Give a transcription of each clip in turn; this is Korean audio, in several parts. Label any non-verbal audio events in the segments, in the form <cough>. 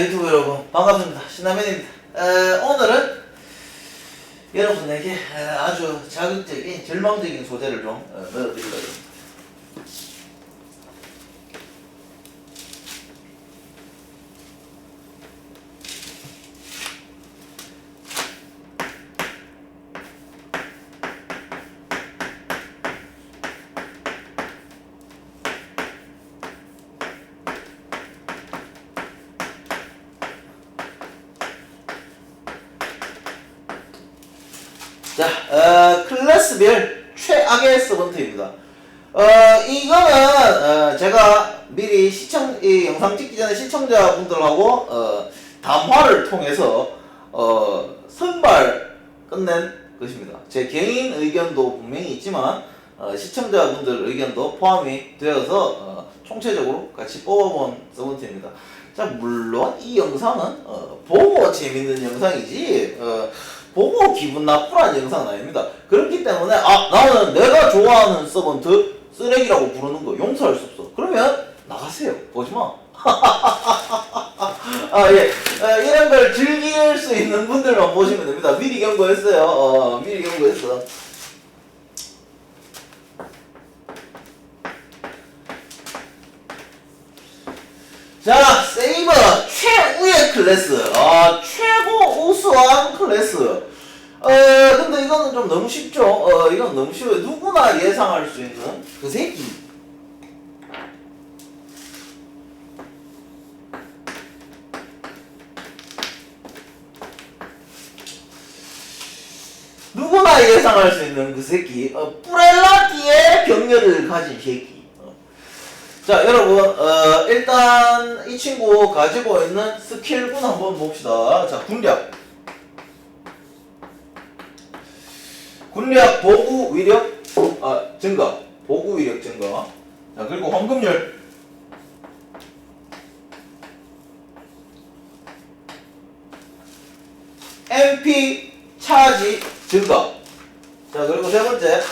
유튜브 여러분 반갑습니다. 신라면입니다. 에, 오늘은 여러분에게 에, 아주 자극적인 절망적인 소재를 좀 어, 넣어드리려고 합니다 자, 어, 클래스별 최악의 서번트입니다. 어, 이거는 어, 제가 미리 시청 이 영상 찍기 전에 시청자분들하고 어, 담화를 통해서 어, 선발 끝낸 것입니다. 제 개인 의견도 분명히 있지만 어, 시청자분들 의견도 포함이 되어서 어, 총체적으로 같이 뽑아본 서번트입니다. 자, 물론 이 영상은 어, 보고 재밌는 영상이지 어, 보고 기분 나쁘란 영상은 아닙니다. 그렇기 때문에 아 나는 내가 좋아하는 서번트 쓰레기라고 부르는 거 용서할 수 없어. 그러면 나가세요. 보지 마. <laughs> 아 예, 어, 이런 걸 즐길 수 있는 분들만 보시면 됩니다. 미리 경고했어요. 어, 미리 경고했어. 자, 세이버 최우의 클래스. 아, 최고 우수한 클래스. 어, 근데 이거는 좀 너무 쉽죠? 어, 이건 너무 쉬워요. 누구나 예상할 수 있는 그 새끼. 누구나 예상할 수 있는 그 새끼. 어, 뿌렐라티의 병렬을 가진 새끼. 어. 자 여러분 어, 일단 이 친구 가지고 있는 스킬군 한번 봅시다. 자 군략. 군략 보구 위력 아 증가. 보구 위력 증가. 자 그리고 황금열. MP 차지 증가. 자 그리고 세 번째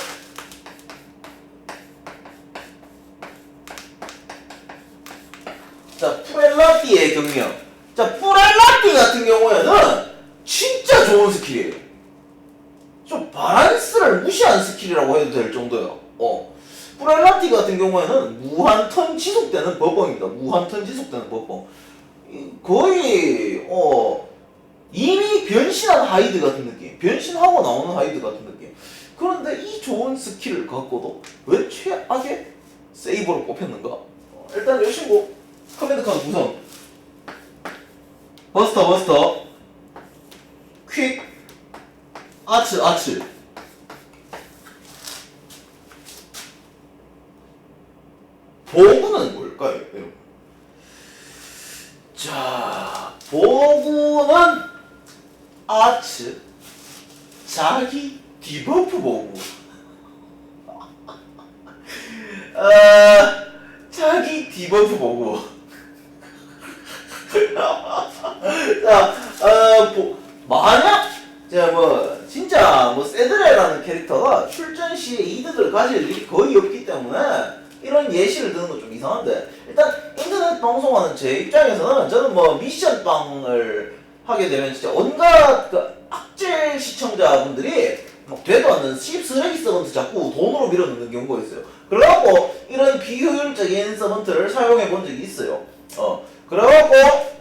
자, 프렐라띠의 경력. 자, 프렐라띠 같은 경우에는 진짜 좋은 스킬이에요. 좀 바란스를 무시한 스킬이라고 해도 될 정도예요. 어. 프렐라띠 같은 경우에는 무한 턴 지속되는 버벅입니다. 무한 턴 지속되는 버벅. 이- 거의, 어, 이미 변신한 하이드 같은 느낌. 변신하고 나오는 하이드 같은 느낌. 그런데 이 좋은 스킬을 갖고도 왜 최악의 세이버를 뽑혔는가? 어, 일단 이 친구 커맨드 카드 구성 버스터 버스터. 퀵. 아츠 아츠. 보구는 뭘까요? 자 보구는 아츠. 자기 디버프 보구 <laughs> 어, 자기 디버프 보고 자, 어, 보, 만약 자, 뭐 진짜 뭐 세드레라는 캐릭터가 출전 시에 이득을 가질 일이 거의 없기 때문에 이런 예시를 드는 건 좀 이상한데 일단 인터넷 방송하는 제 입장에서는 저는 뭐 미션 빵을 하게 되면 진짜 온갖 그 악질 시청자분들이 막 되도 않는 씹 쓰레기 서번트 자꾸 돈으로 밀어넣는 경우가 있어요. 그래갖고 이런 비효율적인 서번트를 사용해 본 적이 있어요. 어, 그래갖고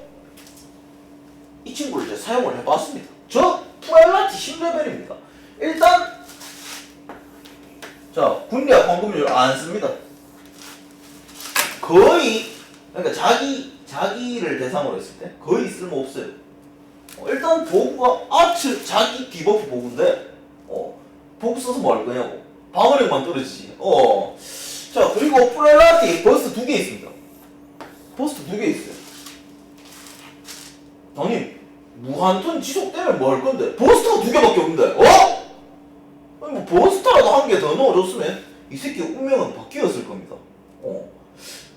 이 친구를 이제 사용을 해봤습니다. 저 투알라티 10레벨입니다. 일단 자 군대와 광금률 안 씁니다. 거의 그러니까 자기 자기를 대상으로 했을 때 거의 쓸모 없어요. 어, 일단 보구가 아츠 자기 디버프 보구인데 어 보구 써서 뭐 할 거냐고 방어력만 떨어지지. 어. 자 그리고 프렐라티 버스트 두 개 있습니다. 버스트 두 개 있어요. 아니 무한턴 지속되면 뭐 할 건데? 버스터가 두 개밖에 없는데, 어? 아니 뭐 버스터라도 한 개 더 넣어줬으면 이 새끼 운명은 바뀌었을 겁니다. 어.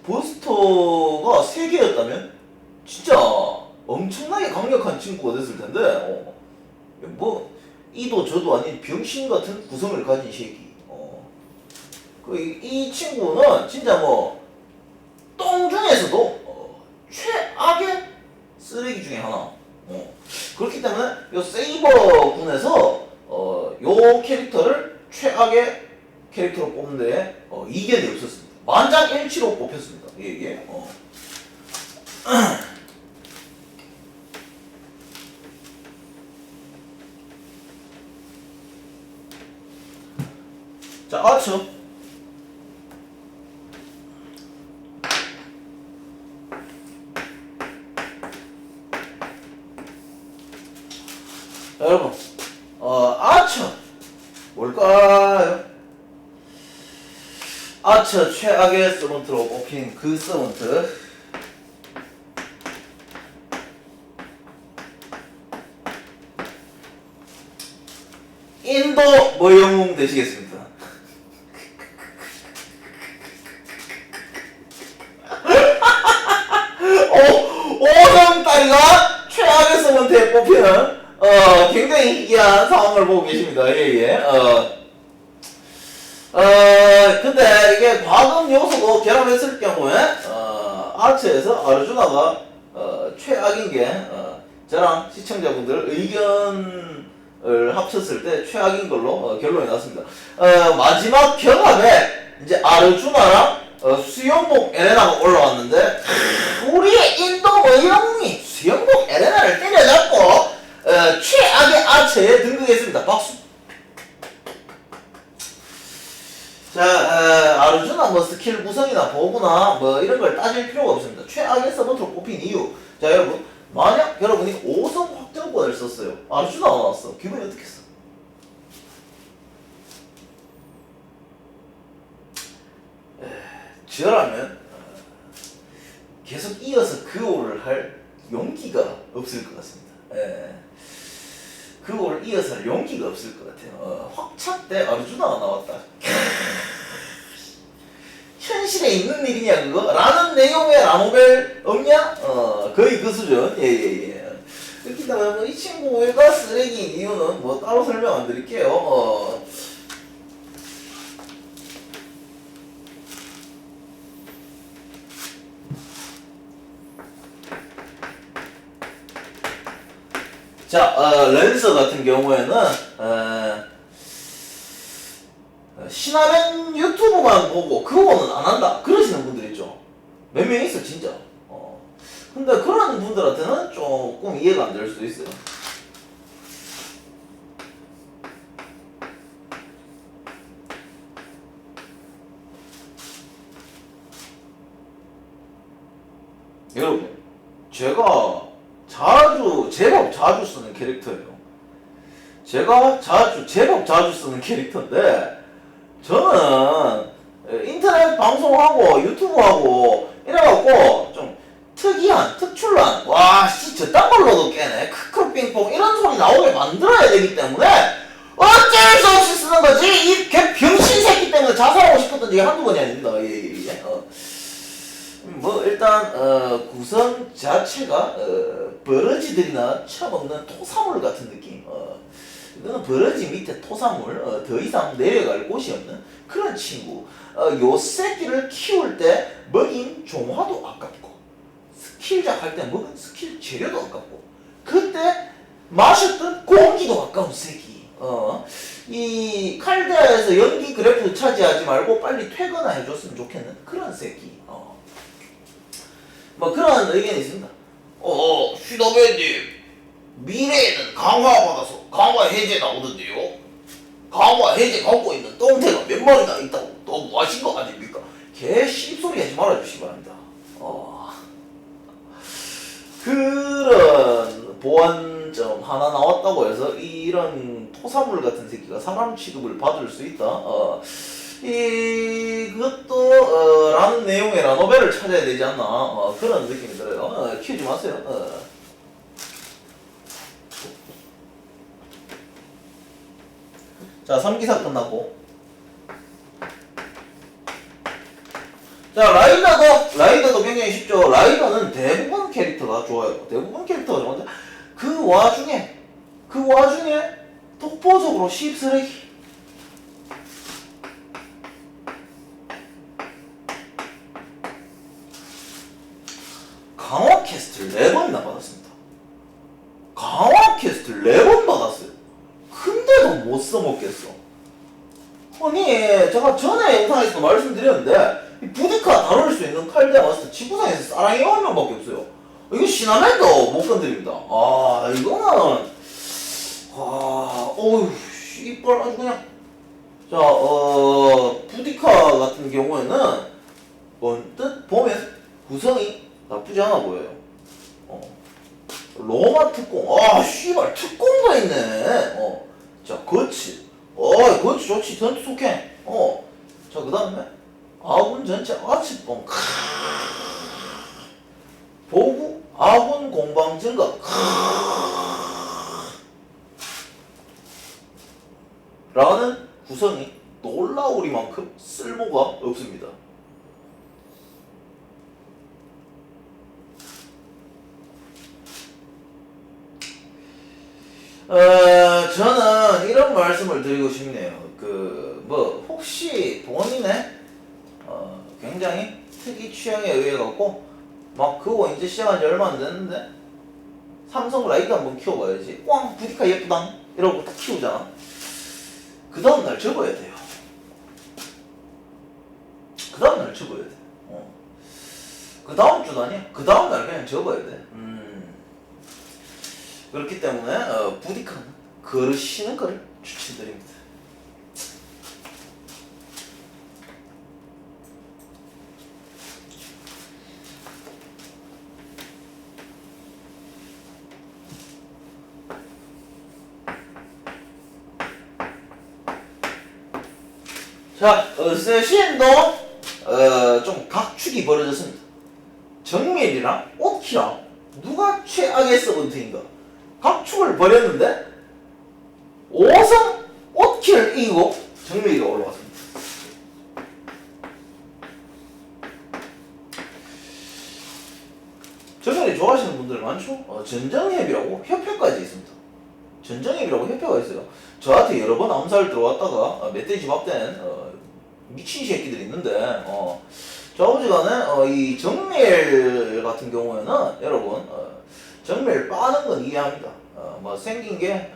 버스터가 세 개였다면 진짜 엄청나게 강력한 친구가 됐을 텐데, 어. 뭐 이도 저도 아닌 병신 같은 구성을 가진 새끼. 어. 그 이 이 친구는 진짜 뭐 똥 중에서도 어, 최악의 쓰레기 중에 하나. 어. 그렇기 때문에 이 세이버 군에서 어, 요 캐릭터를 최악의 캐릭터로 뽑는데 어, 이견이 없었습니다. 만장일치로 뽑혔습니다. 예, 예. 어. <clears throat> 자, 아츠. 아처 최악의 서번트로 뽑힌 그 서번트 인도 모영웅 되시겠습니다. 오, 오성 딸이가 최악의 서번트에 뽑히는 어, 굉장히 희귀한 상황을 보고 계십니다. 예, 예. 어, 어, 이게 과금 요소도 결합했을 경우에, 어, 아츠에서 아르주나가, 어, 최악인 게, 어, 저랑 시청자분들 의견을 합쳤을 때 최악인 걸로 어, 결론이 났습니다. 어, 마지막 경합에 이제 아르주나랑 어, 수영복 에레나가 올라왔는데, 우리의 인도 모형이 수영복 에레나를 때려잡고, 어, 최악의 아처에 등극했습니다. 박수. 자, 어, 아르주나 뭐 스킬 구성이나 보구나 뭐 이런 걸 따질 필요가 없습니다. 최악의 서버트로 뽑힌 이유. 자, 여러분. 만약 여러분이 5성 확정권을 썼어요. 아르주나 나왔어. 기분이 어떻겠어? 에, 저라면 어, 계속 이어서 그 오를 할 용기가 없을 것 같습니다. 예. 그거를 이어서 할 용기가 없을 것 같아요. 어, 확착 때 아르주나가 나왔다. <laughs> 현실에 있는 일이냐 그거? 라는 내용의 라노벨 없냐? 어 거의 그 수준. 예예예. 그렇기 때문에 뭐이 친구가 쓰레기인 이유는 뭐 따로 설명 안 드릴게요. 어. 자, 어, 랜서 같은 경우에는 어, 신화면 유튜브만 보고 그거는 안 한다 그러시는 분들 있죠. 몇 명 있어 진짜. 어. 근데 그런 분들한테는 조금 이해가 안 될 수도 있어요. 여러분, 제가 자주 제법 자주 쓰는 캐릭터예요. 제가 자주 제법 자주 쓰는 캐릭터인데 저는 인터넷 방송하고 유튜브하고 이래갖고 좀 특이한 특출난 와씨 저딴 걸로도 깨네 크크로 빙봉 이런 소리 나오게 만들어야 되기 때문에 어쩔 수 없이 쓰는 거지 이 개 병신 새끼 때문에 자살하고 싶었던 적이 한두 번이 아닙니다 예예 예. 어. 뭐 일단 어, 구성 자체가 어, 버러지들이나 처먹는 토사물 같은 느낌. 어, 이거는 버러지 밑에 토사물 어, 더 이상 내려갈 곳이 없는 그런 친구. 어, 요 새끼를 키울 때 먹인 종화도 아깝고 스킬작 할 때 먹은 스킬 재료도 아깝고 그때 마셨던 공기도 아까운 새끼. 어, 이 칼데아에서 연기 그래프 차지하지 말고 빨리 퇴근을 해줬으면 좋겠는 그런 새끼. 어. 뭐 그런 의견이 있습니다. 어, 슈더밴님 미래에는 강화받아서 강화 해제 나오던데요. 강화 해제 갖고 있는 똥태가 몇 마리나 있다고 너무 하신 거 아닙니까? 개 씹소리 하지 말아주시기 바랍니다. 어. 그런 보완점 하나 나왔다고 해서 이런 토사물 같은 새끼가 사람 취급을 받을 수 있다. 어. 이 그것도 어, 라는 내용의 라노벨을 찾아야 되지 않나 어, 그런 느낌이 들어요. 어, 키우지 마세요. 어. 자, 3기사 끝났고. 자, 라이더도, 라이더도 굉장히 쉽죠. 라이더는 대부분 캐릭터가 좋아요. 대부분 캐릭터가 좋은데, 그 와중에, 그 와중에, 독보적으로 씹쓰레기. 강화 캐스트를 4번이나 받았습니다. 강화 캐스트를 4번 받았어요. 근데도 못 써먹겠어. 아니, 제가 전에 영상에서도 말씀드렸는데, 이 부디카 다룰 수 있는 칼대 마스터 지구상에서 사랑이 한 명밖에 없어요. 이거 시나멜도 못 건드립니다. 아, 이거는, 아, 어휴, 이빨 아주 그냥. 자, 어, 부디카 같은 경우에는, 언뜻 보면 구성이 나쁘지 않아 보여요. 어. 로마 특공. 아, 씨발, 특공도 있네. 어. 자, 그렇지. 어, 그렇지, 좋지. 전투 속행. 어. 자, 그 다음에, 아군 전체 아치뽕. 크. 보구, 아군 공방 증가. 크. 라는 구성이 놀라우리만큼 쓸모가 없습니다. 어, 저는 이런 말씀을 드리고 싶네요. 그, 뭐, 혹시 본인의, 어, 굉장히 특이 취향에 의해 갖고, 막 그거 이제 시작한 지 얼마 안 됐는데, 삼성 라이트 한번 키워봐야지. 꽝! 부디카 예쁘당! 이러고 딱 키우잖아. 그 다음 날 접어야 돼요. 그 다음 날 접어야 돼. 어. 그 다음 주도 아니야. 그 다음 날 그냥 접어야 돼. 음. 그렇기 때문에 어, 부디카는 걸으시는 거를 추천드립니다. 자, 어쌔신도 어, 좀 각축이 벌어졌습니다. 정밀이랑 오키랑 누가 최악의 서번트인가? 각축을 벌였는데 5성 오키를 이기고 정밀이가 올라왔습니다. 정밀이 좋아하시는 분들 많죠? 어, 전정협이라고 협회까지 있습니다. 전정협이라고 협회가 있어요. 저한테 여러 번 암살 들어왔다가 어, 멧돼지 밥된 어, 미친 새끼들이 있는데 어, 좌우지간에 어, 이 정밀 같은 경우에는 여러분 어, 정밀 빠는 건 이해합니다. 어, 뭐 생긴 게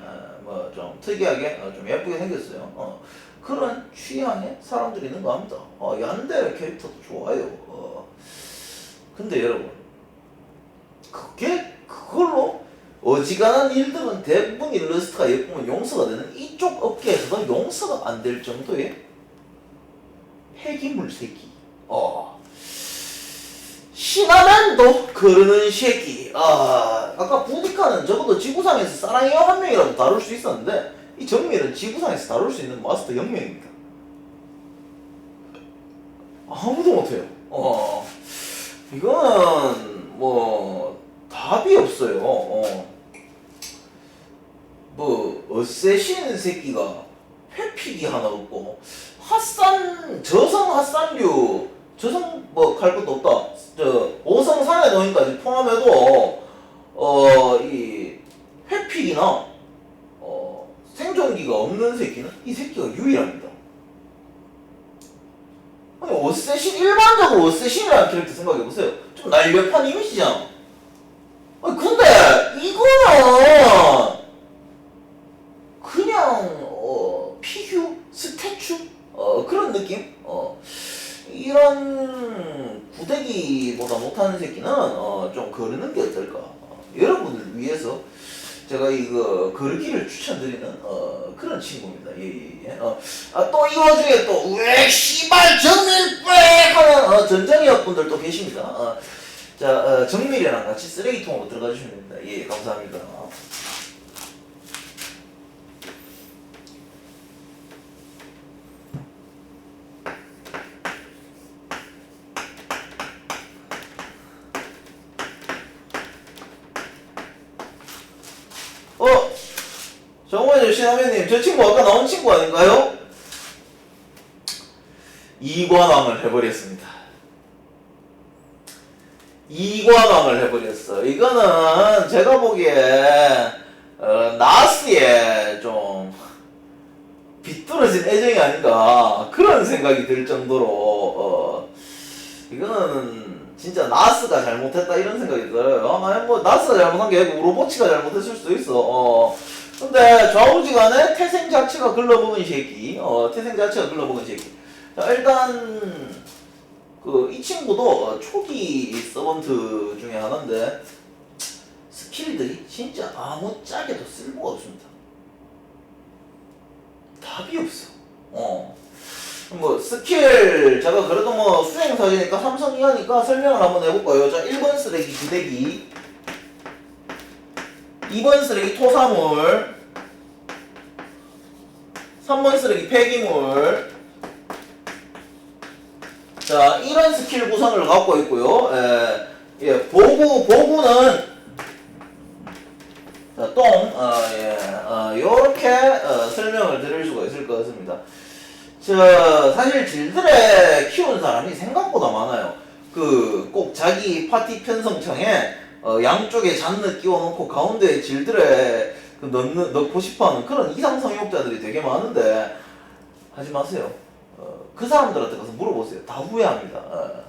뭐좀 특이하게 어, 좀 예쁘게 생겼어요. 어, 그런 취향의 사람들이 있는 거 압니다. 어, 얀데 캐릭터도 좋아요. 어, 근데 여러분 그게 그걸로 어지간한 일들은 대부분 일러스트가 예쁘면 용서가 되는 이쪽 업계에서도 용서가 안 될 정도의 폐기물 새끼. 어. 신화면도 거르는 새끼. 아, 아까 부디카는 적어도 지구상에서 사랑의 한 명이라도 다룰 수 있었는데 이 정밀은 지구상에서 다룰 수 있는 마스터 0명입니다. 아무도 못해요. 어. 이거는 뭐 답이 없어요. 어. 뭐 어쌔신 새끼가 회피기 하나 없고 핫산 저성 핫산류 저성 뭐 갈 것도 없다. 저 오성 산에 넣으니까지 포함해도 어 이 회피기나 어 생존기가 없는 새끼는 이 새끼가 유일합니다. 아니 어쌔신 일반적으로 어쌔신이라는 캐릭터 생각해 보세요. 좀 날렵한 이미지잖아. 아니 근데 이거는 그냥 어, 피규 스태츄 어, 그런 느낌 어, 이런 구데기보다 못 새끼는 어, 좀 거르는 게 어떨까? 어, 여러분을 위해서 제가 이거 거르기를 추천드리는 어, 그런 친구입니다. 예, 예, 예. 어, 아, 또이 와중에 또왜 씨발 정밀 빽 하는 어, 전정이업 분들도 계십니다. 어, 자 어, 정밀이랑 같이 쓰레기통으로 들어가 주시면 됩니다. 예 감사합니다 어? 정원님, 신하면님, 저 친구 아까 나온 친구 아닌가요? 이관왕을 해버렸습니다. 이관왕을 해버렸어. 이거는 제가 보기에 어, 나스에 좀 비뚤어진 애정이 아닌가 그런 생각이 들 정도로 어, 이거는 진짜 나스가 잘못했다 이런 생각이 들어요. 아니 뭐 나스가 잘못한 게 아니고 우로보치가 잘못했을 수도 있어. 어, 근데 좌우지간에 태생 자체가 글러먹은 새끼, 어, 태생 자체가 글러먹은 새끼. 자, 일단, 그, 이 친구도 어, 초기 서번트 중에 하나인데, 스킬들이 진짜 아무짝에도 쓸모가 없습니다. 답이 없어. 어. 뭐, 스킬, 제가 그래도 뭐, 수행사지니까 삼성 이하니까 설명을 한번 해볼까요? 자, 1번 쓰레기 기대기. 2번 쓰레기 토사물 3번 쓰레기 폐기물 자 이런 스킬 구성을 갖고 있고요 예, 예 보구 보구는 자, 똥, 어, 예, 어, 요렇게 어, 설명을 드릴 수가 있을 것 같습니다. 저, 사실 질들에 키운 사람이 생각보다 많아요. 그, 꼭 자기 파티 편성창에 어, 양쪽에 잔느 끼워놓고 가운데에 질들에 그 넣는, 넣고 싶어하는 그런 이상 성욕자들이 되게 많은데 하지 마세요. 어, 그 사람들한테 가서 물어보세요. 다 후회합니다. 어,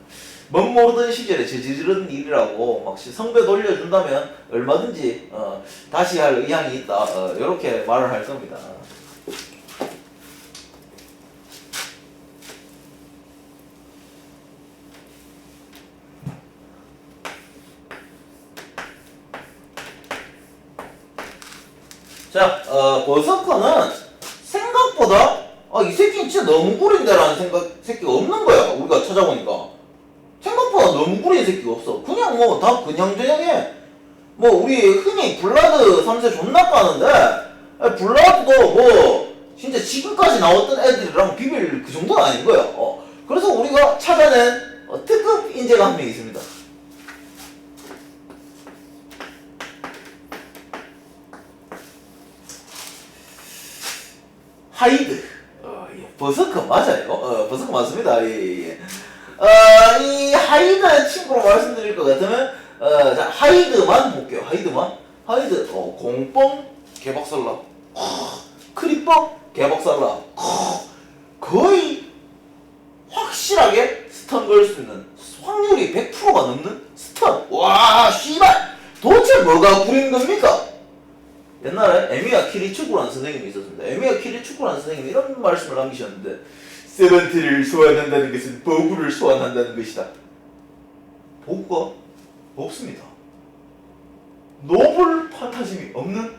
멋 모르던 시절에 저지른 일이라고 막 성배 돌려준다면 얼마든지 어, 다시 할 의향이 있다. 어, 이렇게 말을 할 겁니다. 자, 어, 버서커는 생각보다 아, 이 새끼는 진짜 너무 구린데라는 생각, 새끼가 없는 거야. 우리가 찾아보니까. 생각보다 너무 구린 새끼가 없어. 그냥 뭐 다 그냥 저냥해. 뭐 우리 흔히 블라드 3세 존나 까는데 아, 블라드도 뭐 진짜 지금까지 나왔던 애들이랑 비빌 그 정도는 아닌 거야. 어. 그래서 우리가 찾아낸 어, 특급 인재가 한 명 있습니다. 하이드. 어, 예. 버서커 맞아요. 어, 버서커 맞습니다. 예, 예, 예. 어, 이 하이드 친구로 말씀드릴 것 같으면, 어, 자, 하이드만 볼게요. 하이드만. 하이드, 어, 공뻥, 개박살나. 크리뻥, 개박살나. 거의 확실하게 스턴 걸 수 있는 확률이 100%가 넘는 스턴. 와, 씨발! 도대체 뭐가 구린 겁니까? 옛날에 에미야 키리추구라는 선생님이 있었습니다. 에미야 키리추구라는 선생님이 이런 말씀을 남기셨는데 세븐티를 소환한다는 것은 보구를 소환한다는 것이다. 보구가 없습니다. 노블 판타즘이 없는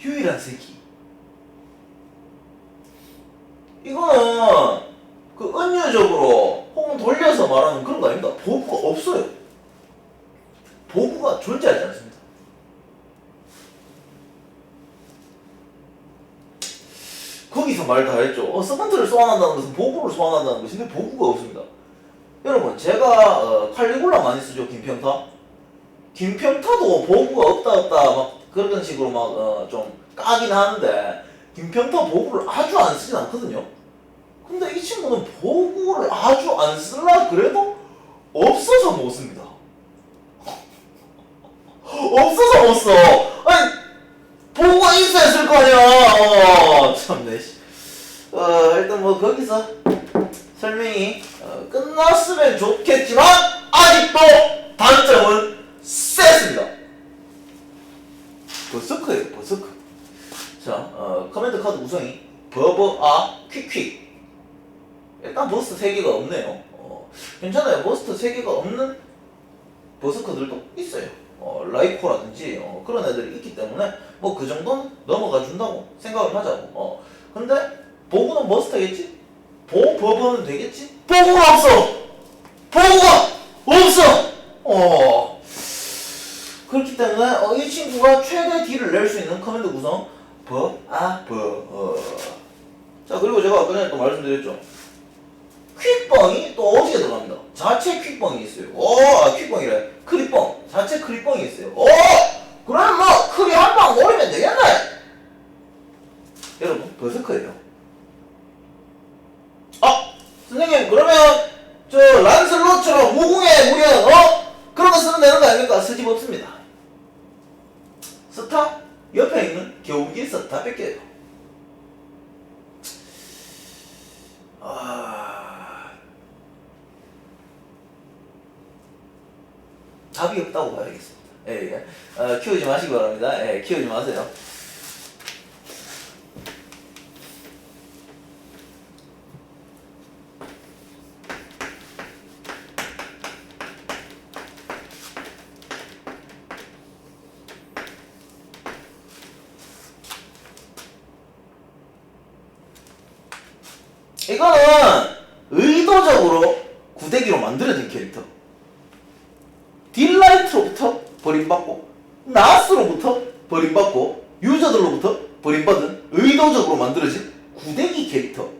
유일한 새끼. 이거는 그 은유적으로 혹은 돌려서 말하는 그런 거 아닙니다. 보구가 없어요. 보구가 존재하지 않습니다. 거기서 말다 했죠. 어, 서번트를 소환한다는 것은 보구를 소환한다는 것인데 보구가 없습니다. 여러분 제가 어, 칼리굴라 많이 쓰죠 김평타. 김평타도 보구가 없다 없다 막 그런 식으로 막좀 까긴 하는데 김평타 보구를 아주 안 쓰진 않거든요. 근데 이 친구는 보구를 아주 안 쓸라 그래도 없어서 못 씁니다. <laughs> 없어서 못 써. 아니 보고가 있어야 쓸 거 아니야. 어, 참네. 씨. 어, 일단 뭐 거기서 설명이 어, 끝났으면 좋겠지만 아직도 단점은 셌습니다. 버서크예요, 버서크. 자, 어, 커맨드 카드 구성이 버버, 아, 퀵퀵. 일단 버스트 3개가 없네요. 어, 괜찮아요. 버스트 3개가 없는 버스커들도 있어요. 어, 라이코라든지 어, 그런 애들이 있기 때문에 뭐 그 정도는 넘어가 준다고 생각을 하자고. 어. 근데 보고는 머스트겠지? 보 버버는 되겠지? 보고가 없어. 보고가 없어. 어. 그렇기 때문에 어, 이 친구가 최대 딜을 낼 수 있는 커맨드 구성 버, 아, 버. 어. 자 그리고 제가 아까 또 말씀드렸죠. 퀵뻥이 또 어디에 들어갑니다. 자체 퀵뻥이 있어요. 오, 아, 퀵뻥이래. 크리뻥. 자체 크리뻥이 있어요. 오! 그럼 뭐, 크리 한방 노리면 되겠네? 여러분, 버스커예요. 아! 선생님, 그러면, 저, 란슬로처럼 무궁의 무력, 어? 그런 거 쓰면 되는 거 아닙니까? 쓰집 없습니다. 스타? 옆에 있는 겨우기 스타 뺏겨요. 아... 봐야겠습니다. 예, 예. 어, 키우지 마시기 바랍니다. 예, 키우지 마세요. 이거는 의도적으로 구대기로 만들어진 캐릭터. 딜라이트로부터 버림받고 나스로부터 버림받고 유저들로부터 버림받은 의도적으로 만들어진 구대기 캐릭터.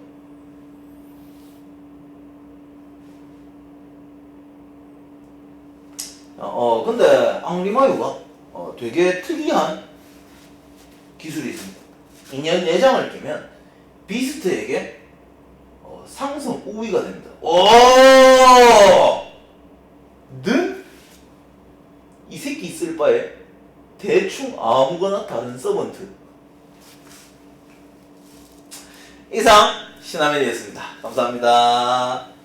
어, 어, 근데 앙리마유가 어, 되게 특이한 기술이 있습니다. 인연 내장을 끼면 비스트에게 어, 상승 우위가 됩니다. 오! 는? 이 새끼 있을 바에 대충 아무거나 다른 서번트. 이상 신화면이었습니다. 감사합니다.